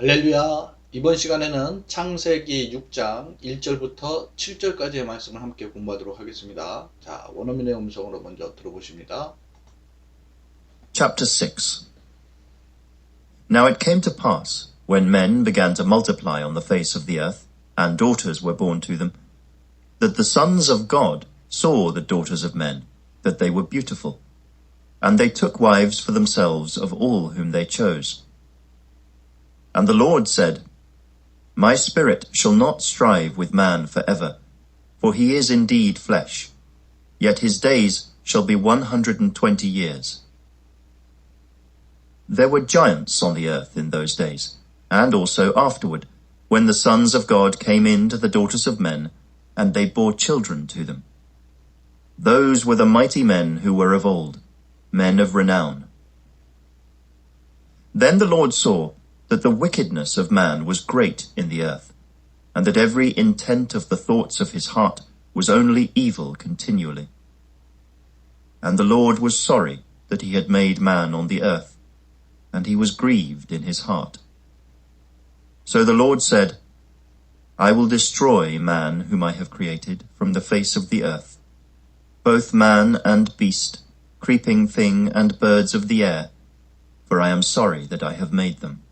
할렐루야. 이번 시간에는 창세기 6장 1절부터 7절까지의 말씀을 함께 공부하도록 하겠습니다. 자, 원어민의 음성으로 먼저 들어보십니다. Chapter 6 Now it came to pass, when men began to multiply on the face of the earth, and daughters were born to them, that the sons of God saw the daughters of men, that they were beautiful, and they took wives for themselves of all whom they chose. And the Lord said, My spirit shall not strive with man for ever, for he is indeed flesh, yet his days shall be one hundred and twenty years. There were giants on the earth in those days, and also afterward, when the sons of God came in to the daughters of men, and they bore children to them. Those were the mighty men who were of old, men of renown. Then the Lord saw that the wickedness of man was great in the earth, and that every intent of the thoughts of his heart was only evil continually. And the Lord was sorry that he had made man on the earth, and he was grieved in his heart. So the Lord said, I will destroy man whom I have created from the face of the earth, both man and beast, creeping thing and birds of the air, for I am sorry that I have made them.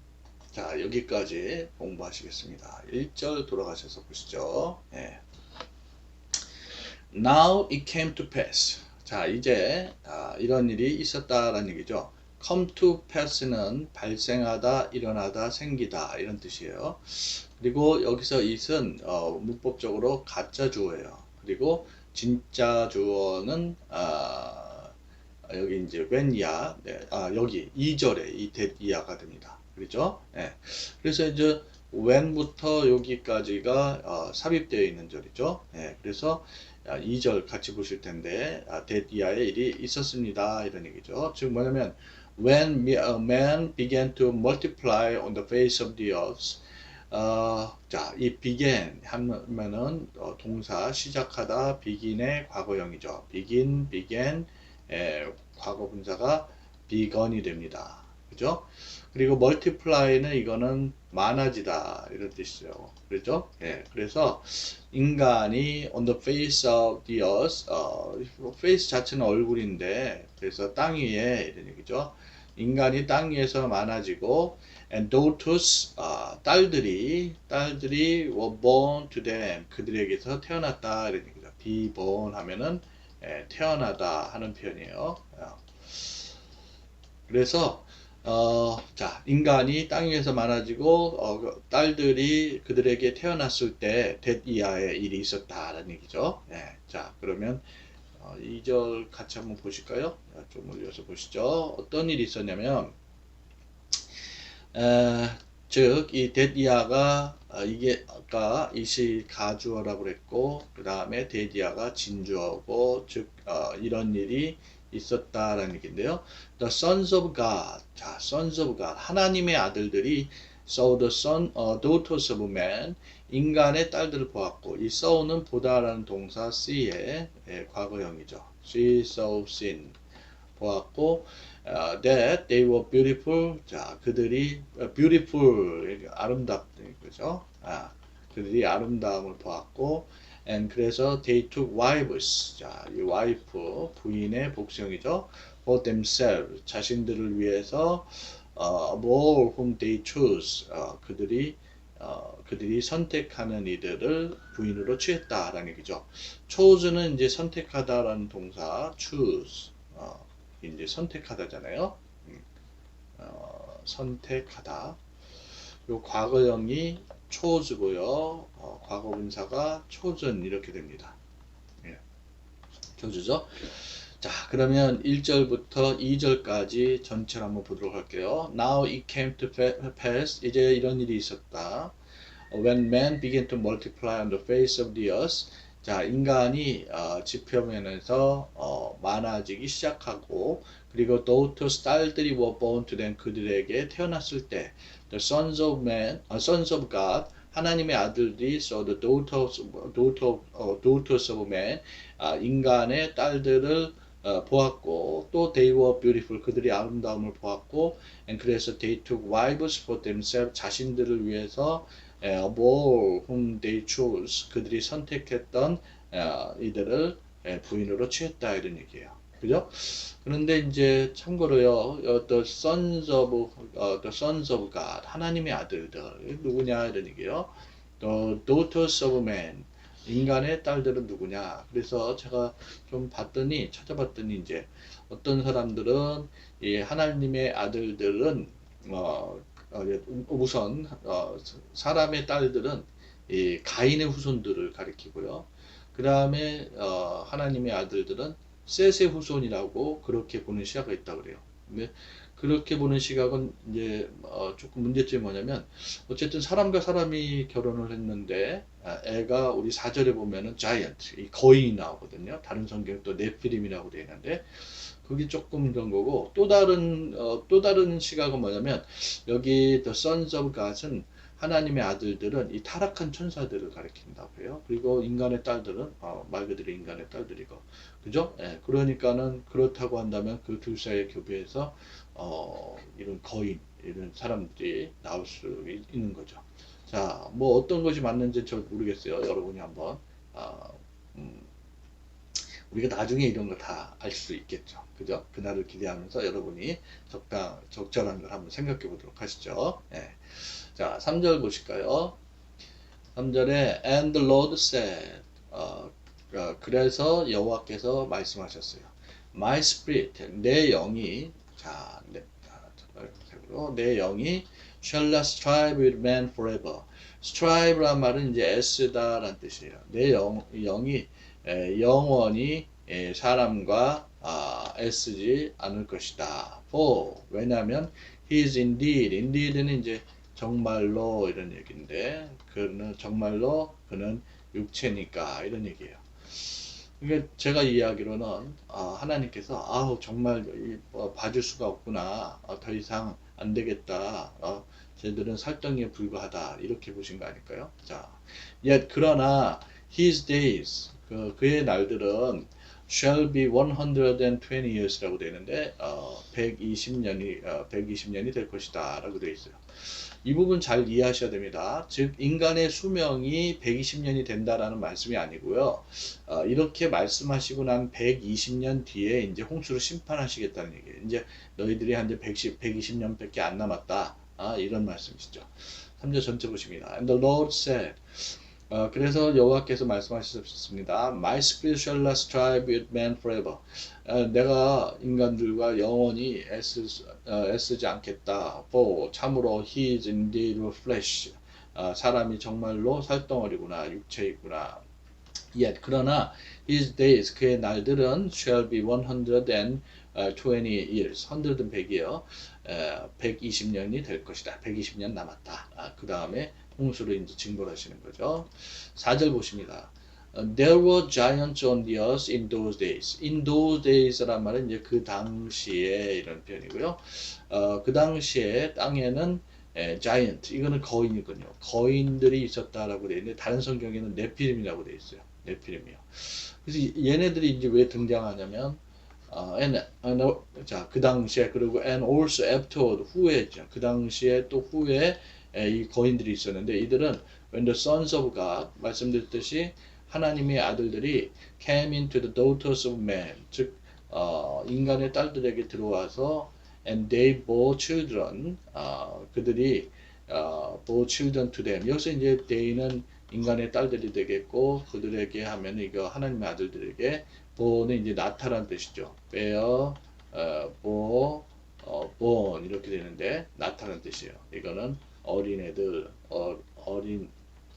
자, 여기까지 공부하시겠습니다. 1절 돌아가셔서 보시죠. 예. Now it came to pass. 자, 이제 아, 이런 일이 있었다라는 얘기죠. come to pass는 발생하다, 일어나다, 생기다 이런 뜻이에요. 그리고 여기서 it은 어, 문법적으로 가짜 주어예요. 그리고 진짜 주어는 아, 여기 이제 when이야. 네, 아, 여기 2절에 이 that이야가 됩니다. 그렇죠? 예. 그래서 이제 when부터 여기까지가 어, 삽입되어 있는 절이죠. 예. 그래서 2절 같이 보실 텐데 아, that 이하의 일이 있었습니다. 이런 얘기죠. 즉 뭐냐면 when man began to multiply on the face of the earth 어, 자, 이 began 하면은 어, 동사 시작하다 begin의 과거형이죠. begin, began, 에, 과거 분사가 begun이 됩니다. 그죠? 그리고 multiply는 이거는 많아지다 이런 뜻이죠. 그렇죠? 예. 그래서 인간이 on the face of the earth, 어, face 자체는 얼굴인데 그래서 땅 위에 이런 얘기죠. 인간이 땅 위에서 많아지고 and daughters 어, 딸들이 딸들이 were born to them 그들에게서 태어났다 이런 얘기죠. be born 하면은 예, 태어나다 하는 표현이에요. 어. 그래서 어, 자, 인간이 땅 위에서 많아지고, 어, 그 딸들이 그들에게 태어났을 때, 대 이하의 일이 있었다라는 얘기죠. 네, 자, 그러면, 어, 2절 같이 한번 보실까요? 좀 올려서 보시죠. 어떤 일이 있었냐면, 에, 즉, 이 데디아가, 어, 이게, 아까 이시 가주어라고 그랬고, 그 다음에 데디아가 진주어고, 즉, 어, 이런 일이 있었다라는 얘기인데요. The sons of God. 자, sons of God. 하나님의 아들들이 saw the son, uh, daughters of man. 인간의 딸들을 보았고, 이 saw는 보다라는 동사 see의 예, 과거형이죠. She saw sin. 보았고, uh, that they were beautiful. 자, 그들이 uh, beautiful 아름답다 그죠? 아, 그들이 아름다움을 보았고, and 그래서 they took wives. 자, 이 와이프 부인의 복수형이죠. for themselves 자신들을 위해서 어, more whom they choose 어, 그들이 어, 그들이 선택하는 이들을 부인으로 취했다라는 얘기죠. chose는 이제 선택하다라는 동사 choose 어, 이제 선택하다잖아요. 음, 어, 선택하다. 요 과거형이 chose고요. 어, 과거 분사가 chosen 이렇게 됩니다. 예. 교주죠. 자, 그러면 1절부터 2절까지 전체를 한번 보도록 할게요. Now it came to pass. 이제 이런 일이 있었다. When men began to multiply on the face of the earth. 자, 인간이 어, 지표면에서 어, 많아지기 시작하고 그리고 daughters 딸들이 were born to them 그들에게 태어났을 때 the sons of man, uh, sons of God 하나님의 아들들이 so the daughters, daughter, uh, daughters of man 아, 인간의 딸들을 어, 보았고 또 they were beautiful 그들이 아름다움을 보았고 and 그래서 they took wives for themselves 자신들을 위해서 에, of all whom they chose 그들이 선택했던 어, 이들을 에, 부인으로 취했다 이런 얘기예요. 그죠? 그런데 이제 참고로요, 어, the sons of 어, the sons of God 하나님의 아들들 누구냐 이런 얘기예요. the daughters of man 인간의 딸들은 누구냐? 그래서 제가 좀 봤더니 찾아봤더니 이제 어떤 사람들은 이 하나님의 아들들은 어, 어, 우선 어, 사람의 딸들은 이 가인의 후손들을 가리키고요. 그 다음에 어, 하나님의 아들들은 셋의 후손이라고 그렇게 보는 시각가 있다 그래요. 근데 그렇게 보는 시각은 이제 어, 조금 문제점이 뭐냐면 어쨌든 사람과 사람이 결혼을 했는데 아, 애가 우리 사절에 보면은 자이언트, 이 거인이 나오거든요. 다른 성경 또 네피림이라고 되어 있는데 그게 조금 그런 거고 또 다른 어, 또 다른 시각은 뭐냐면 여기 The Sons of God은 하나님의 아들들은 이 타락한 천사들을 가리킨다고 해요. 그리고 인간의 딸들은 어, 말 그대로 인간의 딸들이고 그죠? 예, 그러니까는 그렇다고 한다면 그 둘 사이의 교배에서 어, 이런 거인 이런 사람들이 나올 수 있- 있는 거죠. 자, 뭐 어떤 것이 맞는지 저 모르겠어요. 여러분이 한번 아, 음, 우리가 나중에 이런 거 다 알 수 있겠죠. 그죠? 그날을 기대하면서 여러분이 적당 적절한 걸 한번 생각해 보도록 하시죠. 예. 자, 3절 보실까요? 3절에 and the Lord said 어, 어, 그래서 여호와께서 말씀하셨어요. My spirit 내 영이 자, 내, 아, 내 영이 shall not strive with man forever. strive란 말은 이제 애쓰다라는 뜻이에요. 내 영, 영이 에, 영원히 에, 사람과 아, 애쓰지 않을 것이다. for 왜냐하면 he is indeed indeed는 이제 정말로 이런 얘기인데 그는 정말로 그는 육체니까 이런 얘기예요. 이게 제가 이해하기로는 아, 하나님께서 아우 정말 이, 어, 봐줄 수가 없구나 어, 더 이상 안 되겠다 어, 쟤들은 살덩이에 불과하다 이렇게 보신 거 아닐까요? 자, yet 그러나 his days 그, 그의 날들은 shall be 120 years라고 되는데 어, 120년이 어, 120년이 될 것이다 라고 되어 있어요. 이 부분 잘 이해하셔야 됩니다. 즉 인간의 수명이 120년이 된다라는 말씀이 아니고요. 어, 이렇게 말씀하시고 난 120년 뒤에 이제 홍수로 심판하시겠다는 얘기예요. 이제 너희들이 한 이제 110, 120년밖에 안 남았다. 아, 이런 말씀이시죠. 3절 전체 보십니다. And the Lord said 어, 그래서 여호와께서 말씀하셨습니다. My spirit shall not strive with man forever. 어, 내가 인간들과 영원히 애쓰, 어, 애쓰지 않겠다. For 참으로 he is indeed flesh. 어, 사람이 정말로 살덩어리구나, 육체이구나. Yet 그러나 his days 그의 날들은 shall be 120 years. 100은 100이요. 120년이 될 것이다. 120년 남았다. 아, 그 다음에 홍수로 이제 징벌하시는 거죠. 4절 보십니다. 어, There were giants on the earth in those days. In those days란 말은 이제 그 당시에 이런 표현이고요. 어, 그 당시에 땅에는 에, giant 이거는 거인이군요. 거인들이 있었다라고 되어 있는데 다른 성경에는 네피림이라고 되어 있어요. 네피림이요. 그래서 이- 얘네들이 이제 왜 등장하냐면 어, and, and, 자, 그 당시에 그리고 and also afterward 후에죠. 그 당시에 또 후에 에, 이 거인들이 있었는데 이들은 when the sons of God 말씀드렸듯이 하나님의 아들들이 came into the daughters of man 즉 어, 인간의 딸들에게 들어와서 and they bore children 어, 그들이 어, bore children to them. 여기서 이제 they는 인간의 딸들이 되겠고 그들에게 하면 이거 하나님의 아들들에게 born은 이제 나타란 뜻이죠. bear 어, bore 어, born 이렇게 되는데 나타난 뜻이에요. 이거는 어린애들 어, 어린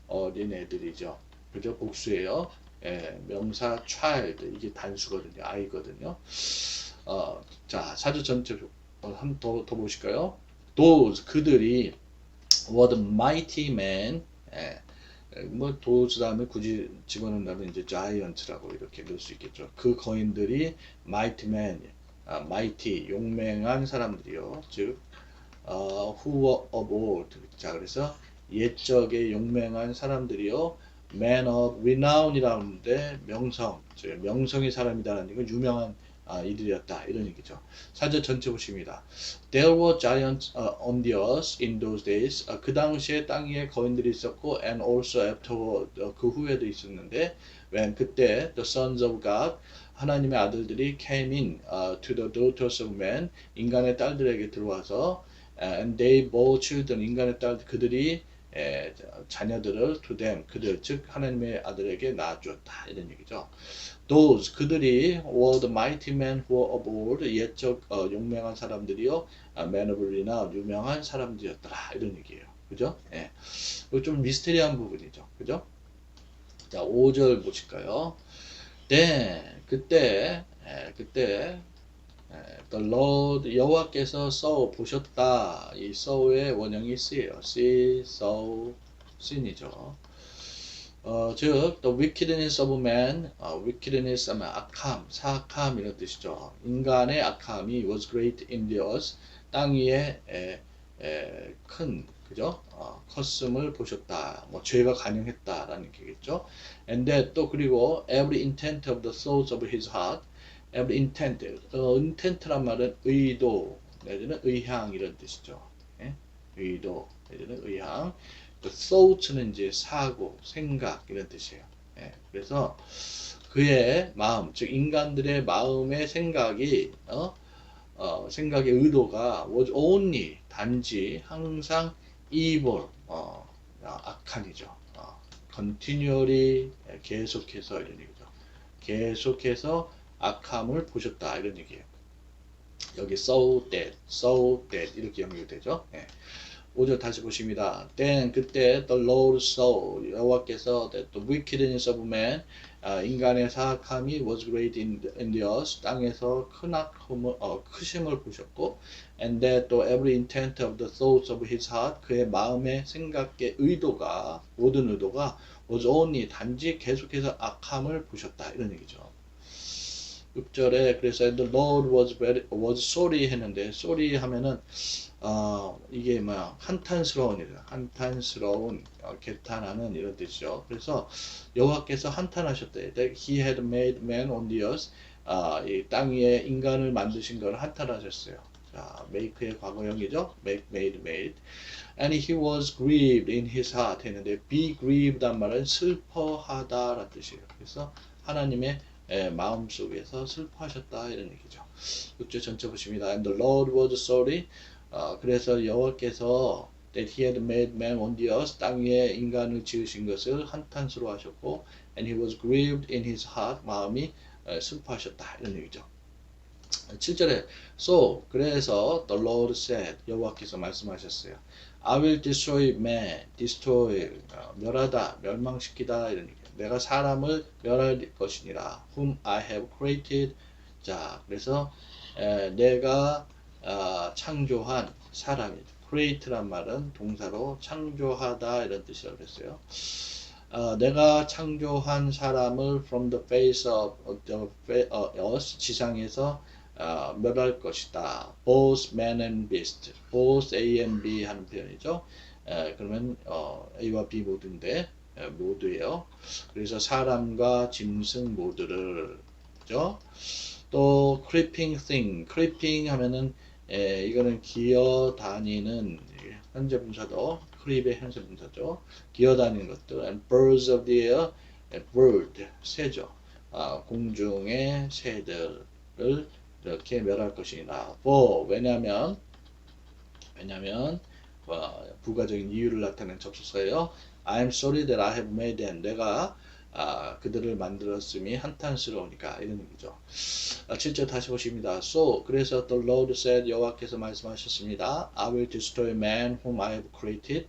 어린애들이죠 그죠? 복수예요. 예, 명사 child 이게 단수거든요. 아이거든요. 어, 자, 사주 전체 한번 더 더 보실까요? those 그들이 were the mighty men 예, 예, 뭐 those 다음에 굳이 집어넣는다면 이제 giant라고 이렇게 넣을 수 있겠죠. 그 거인들이 mighty men, 아, mighty 용맹한 사람들이요. 즉 어, who of old. 자, 그래서 옛적의 용맹한 사람들이요. man of renown이라는데 명성, 즉 명성의 사람이다라는 건 유명한 아, 이들이었다 이런 얘기죠. 사절 전체 보십니다. There were giants uh, on the earth in those days. 아, 그 당시에 땅 위에 거인들이 있었고, and also afterward 어, 그 후에도 있었는데, when 그때 the sons of God 하나님의 아들들이 came in uh, to the daughters of men 인간의 딸들에게 들어와서 uh, and they bore children 인간의 딸 그들이 에, 자녀들을 to them 그들 즉 하나님의 아들에게 낳아주었다 이런 얘기죠. Those 그들이 were the mighty men who were of old 옛적 어, 용맹한 사람들이요 아, men of renown 유명한 사람들이었더라 이런 얘기예요. 그죠? 예. 좀 미스테리한 부분이죠. 그죠? 자, 5절 보실까요? 네, 그때, 예, 그때, 예, the Lord 여호와께서 saw 보셨다. 이 saw의 원형이 se예요. see, saw, seen이죠. 어, 즉, the wickedness of man, 어, wickedness 하면 악함, 사악함 이런 뜻이죠. 인간의 악함이 was great in the earth, 땅 위에 에, 에, 큰, 그죠? 어, 컸음을 보셨다. 뭐 죄가 가능했다라는 얘기겠죠. And that 또 그리고 every intent of the thoughts of his heart, every intent, 어, intent란 말은 의도 내지는 의향 이런 뜻이죠. 예? 의도 내지는 의향. 그 thoughts는 이제 사고, 생각 이런 뜻이에요. 예, 그래서 그의 마음, 즉 인간들의 마음의 생각이 어, 어, 생각의 의도가 was only 단지 항상 evil, 어, 악한이죠. 어, continually 예, 계속해서 이런 얘기죠. 계속해서 악함을 보셨다 이런 얘기예요. 여기 so that, so that 이렇게 연결되죠. 예. 5절 다시 보십니다. Then 그때 the Lord saw 여호와께서 that the wickedness of man 아, 인간의 사악함이 was great in the, in the earth 땅에서 큰 악함을 어, 크심을 보셨고 and that to every intent of the thoughts of his heart 그의 마음의 생각의 의도가 모든 의도가 was only 단지 계속해서 악함을 보셨다 이런 얘기죠. 6절에 그래서 the Lord was very, was sorry 했는데 sorry 하면은 어, 이게 뭐야 한탄스러운 일이다. 한탄스러운 어, 개탄하는 이런 뜻이죠. 그래서 여호와께서 한탄하셨대. That he had made man on the earth. 아, 이 땅 위에 인간을 만드신 걸 한탄하셨어요. 자, make의 과거형이죠. make, made, made. And he was grieved in his heart 했는데 be grieved 한 말은 슬퍼하다라는 뜻이에요. 그래서 하나님의 에, 마음 속에서 슬퍼하셨다 이런 얘기죠. 6절 전체 보십니다. And the Lord was sorry. 어, 그래서 여호와께서 that he had made man on the earth 땅 위에 인간을 지으신 것을 한탄스러워 하셨고 and he was grieved in his heart 마음이 에, 슬퍼하셨다 이런 얘기죠. 7절에 so 그래서 the Lord said 여호와께서 말씀하셨어요. I will destroy man, destroy 어, 멸하다, 멸망시키다 이런 얘기. 내가 사람을 멸할 것이니라. Whom I have created. 자, 그래서 에, 내가 아, 창조한 사람이 create란 말은 동사로 창조하다 이런 뜻이라고 그랬어요. 아, 내가 창조한 사람을 from the face of the 어, earth 지상에서 아, 멸할 것이다. Both man and beast. Both A and B 하는 표현이죠. 에, 그러면 어, A와 B 모두인데 에, 모두예요. 그래서 사람과 짐승 모두를 그죠? 또 creeping thing. creeping 하면은 에, 이거는 기어 다니는 현재 분사도 creep의 현재 분사죠. 기어 다니는 것들. and birds of the air. 에, bird 새죠. 아, 공중의 새들을 이렇게 멸할 것이니라. for 왜냐면 왜냐면 어, 부가적인 이유를 나타내는 접속사예요. I'm sorry that I have made them. 내가 아, 그들을 만들었음이 한탄스러우니까 이런 얘기죠. 아, 7절 다시 보십니다. So 그래서 the Lord said 여호와께서 말씀하셨습니다. I will destroy man whom I have created.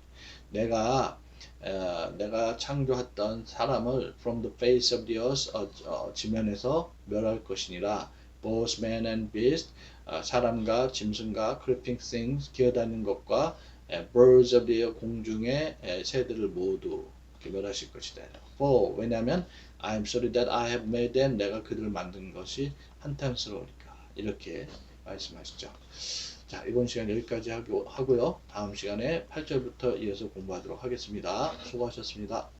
내가 어, 내가 창조했던 사람을 from the face of the earth 어, 어, 지면에서 멸할 것이니라. both man and beast 어, 사람과 짐승과 creeping things 기어다니는 것과 에, birds of the air 공중의 에, 새들을 모두 멸하실 것이다. For 왜냐하면 I'm sorry that I have made them 내가 그들을 만든 것이 한탄스러우니까 이렇게 말씀하시죠. 자 이번 시간 여기까지 하고, 하고요. 다음 시간에 8절부터 이어서 공부하도록 하겠습니다. 수고하셨습니다.